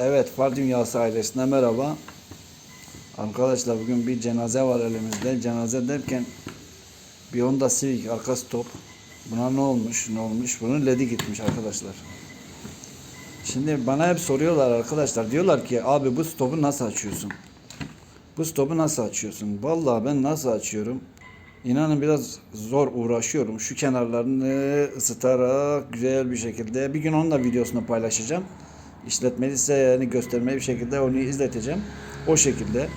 Evet, Far Dünyası ailesine merhaba. Arkadaşlar bugün bir cenaze var elimizde. Cenaze derken bir Honda Civic arka stop. Buna ne olmuş, ne olmuş? Bunun ledi gitmiş arkadaşlar. Şimdi bana hep soruyorlar arkadaşlar. Diyorlar ki abi bu stopu nasıl açıyorsun? Bu stopu nasıl açıyorsun? Vallahi ben nasıl açıyorum? İnanın biraz zor uğraşıyorum. Şu kenarlarını ısıtarak güzel bir şekilde. Bir gün onun da videosunu paylaşacağım. İşletmeli yani göstermeli bir şekilde onu izleteceğim. O şekilde.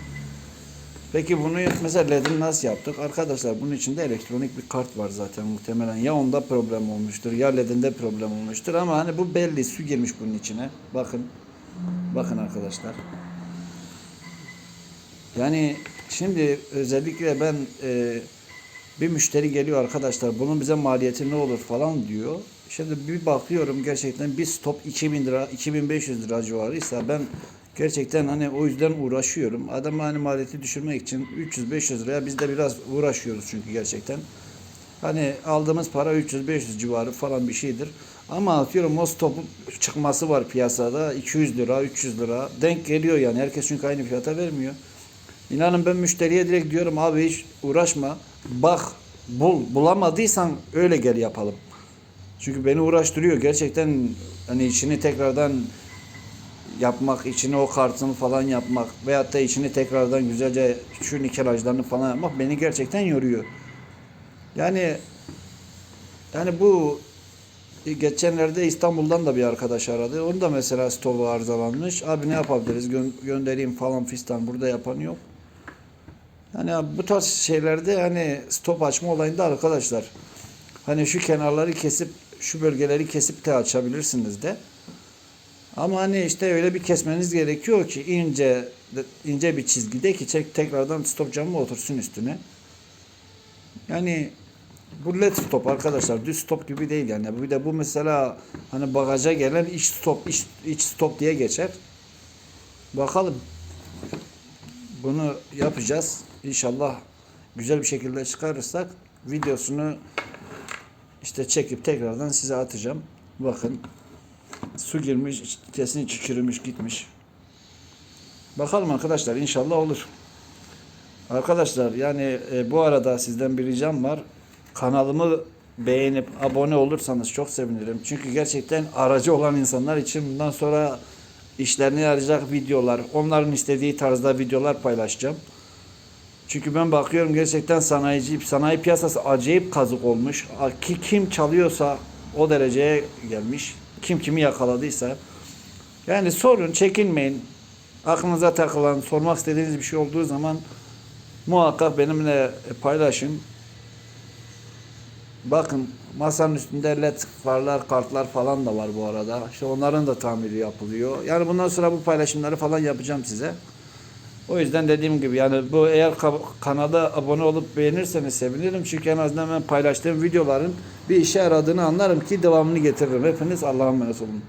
Peki bunu mesela LED'ini nasıl yaptık? Arkadaşlar bunun içinde elektronik bir kart var zaten muhtemelen. Ya onda problem olmuştur ya LED'inde problem olmuştur ama hani bu belli su girmiş bunun içine. Bakın. Bakın arkadaşlar. Yani şimdi özellikle ben e, bir müşteri geliyor arkadaşlar bunun bize maliyeti ne olur falan diyor. Şimdi bir bakıyorum gerçekten bir stop 2000 lira 2500 lira civarıysa ben gerçekten hani o yüzden uğraşıyorum. Adam hani maliyeti düşürmek için 300-500 liraya biz de biraz uğraşıyoruz çünkü gerçekten. Hani aldığımız para 300-500 civarı falan bir şeydir. Ama atıyorum o stopun çıkması var piyasada 200 lira 300 lira denk geliyor yani herkes çünkü aynı fiyata vermiyor. İnanın ben müşteriye direkt diyorum abi hiç uğraşma. Bak bul bulamadıysan öyle gel yapalım. Çünkü beni uğraştırıyor gerçekten hani içini tekrardan yapmak, içine o kartını falan yapmak veyahut da içini tekrardan güzelce şu nikelajlarını falan yapmak beni gerçekten yoruyor. Yani yani bu geçenlerde İstanbul'dan da bir arkadaş aradı. Onun da mesela stovu arızalanmış. Abi ne yapabiliriz? Gö- göndereyim falan fistan. Burada yapan yok. Yani bu tarz şeylerde hani stop açma olayında arkadaşlar hani şu kenarları kesip şu bölgeleri kesip de açabilirsiniz de. Ama hani işte öyle bir kesmeniz gerekiyor ki ince ince bir çizgide ki çek tekrardan stop camı otursun üstüne. Yani bu led stop arkadaşlar düz stop gibi değil yani. Bir de bu mesela hani bagaja gelen iç stop iç, iç stop diye geçer. Bakalım. Bunu yapacağız. İnşallah güzel bir şekilde çıkarırsak videosunu işte çekip tekrardan size atacağım. Bakın su girmiş, kesin içi çürümüş gitmiş. Bakalım arkadaşlar inşallah olur. Arkadaşlar yani e, bu arada sizden bir ricam var. Kanalımı beğenip abone olursanız çok sevinirim. Çünkü gerçekten aracı olan insanlar için bundan sonra işlerine yarayacak videolar, onların istediği tarzda videolar paylaşacağım. Çünkü ben bakıyorum gerçekten sanayici, sanayi piyasası acayip kazık olmuş. Ki kim çalıyorsa o dereceye gelmiş. Kim kimi yakaladıysa. Yani sorun, çekinmeyin. Aklınıza takılan, sormak istediğiniz bir şey olduğu zaman muhakkak benimle paylaşın. Bakın masanın üstünde led farlar, kartlar falan da var bu arada. İşte onların da tamiri yapılıyor. Yani bundan sonra bu paylaşımları falan yapacağım size. O yüzden dediğim gibi yani bu eğer ka- kanala abone olup beğenirseniz sevinirim. Çünkü en azından ben paylaştığım videoların bir işe yaradığını anlarım ki devamını getiririm. Hepiniz Allah'a emanet olun.